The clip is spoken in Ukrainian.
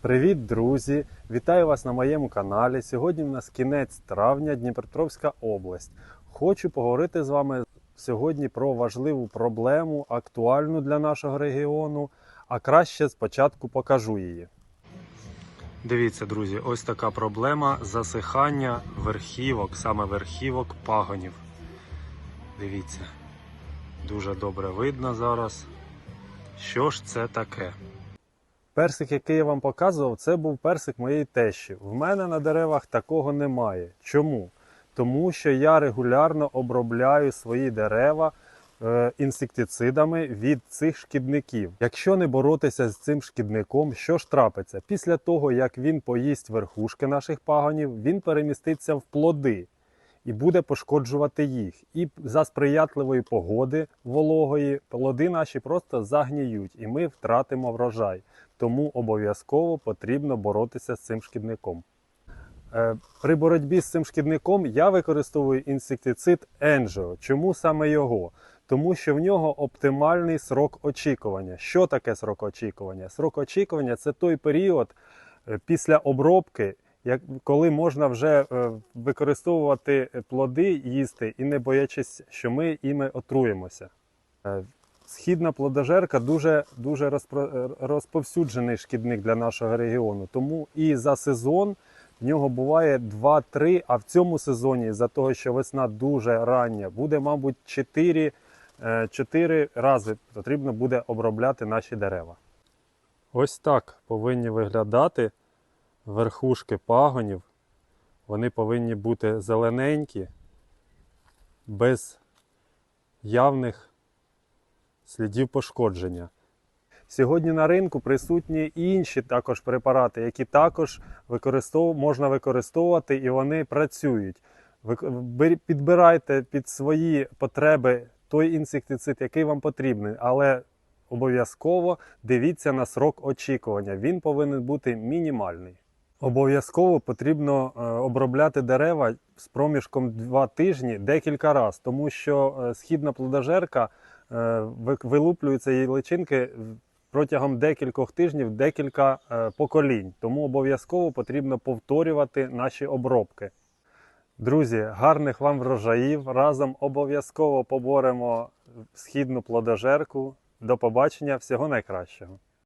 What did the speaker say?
Привіт, друзі! Вітаю вас на моєму каналі. Сьогодні в нас кінець травня, Дніпропетровська область. Хочу поговорити з вами сьогодні про важливу проблему, актуальну для нашого регіону, а краще спочатку покажу її. Дивіться, друзі, ось така проблема засихання верхівок, саме верхівок пагонів. Дивіться, дуже добре видно зараз. Що ж це таке? Персик, який я вам показував, це був персик моєї тещі. В мене на деревах такого немає. Чому? Тому що я регулярно обробляю свої дерева е, інсектицидами від цих шкідників. Якщо не боротися з цим шкідником, що ж трапиться? Після того, як він поїсть верхушки наших пагонів, він переміститься в плоди і буде пошкоджувати їх. І за сприятливої погоди вологої плоди наші просто загніють, і ми втратимо врожай. Тому обов'язково потрібно боротися з цим шкідником. Е, При боротьбі з цим шкідником я використовую інсектицид Енжео. Чому саме його? Тому що в нього оптимальний срок очікування. Що таке срок очікування? Срок очікування це той період е, після обробки, як, коли можна вже е, використовувати плоди, їсти і не боячись, що ми іми отруємося. Е, Східна плодожерка дуже, дуже розповсюджений шкідник для нашого регіону. Тому і за сезон в нього буває 2-3, а в цьому сезоні, за того, що весна дуже рання, буде, мабуть, 4, 4 рази потрібно буде обробляти наші дерева. Ось так повинні виглядати верхушки пагонів. Вони повинні бути зелененькі, без явних слідів пошкодження. Сьогодні на ринку присутні інші також препарати, які також використов... можна використовувати і вони працюють. Ви підбирайте під свої потреби той інсектицид, який вам потрібний, але обов'язково дивіться на срок очікування. Він повинен бути мінімальний. Обов'язково потрібно е, обробляти дерева з проміжком 2 тижні декілька разів, тому що е, східна плодожерка е, ви- вилуплюються її личинки протягом декількох тижнів, декілька поколінь. Тому обов'язково потрібно повторювати наші обробки. Друзі, гарних вам врожаїв! Разом обов'язково поборемо східну плодожерку. До побачення, всього найкращого!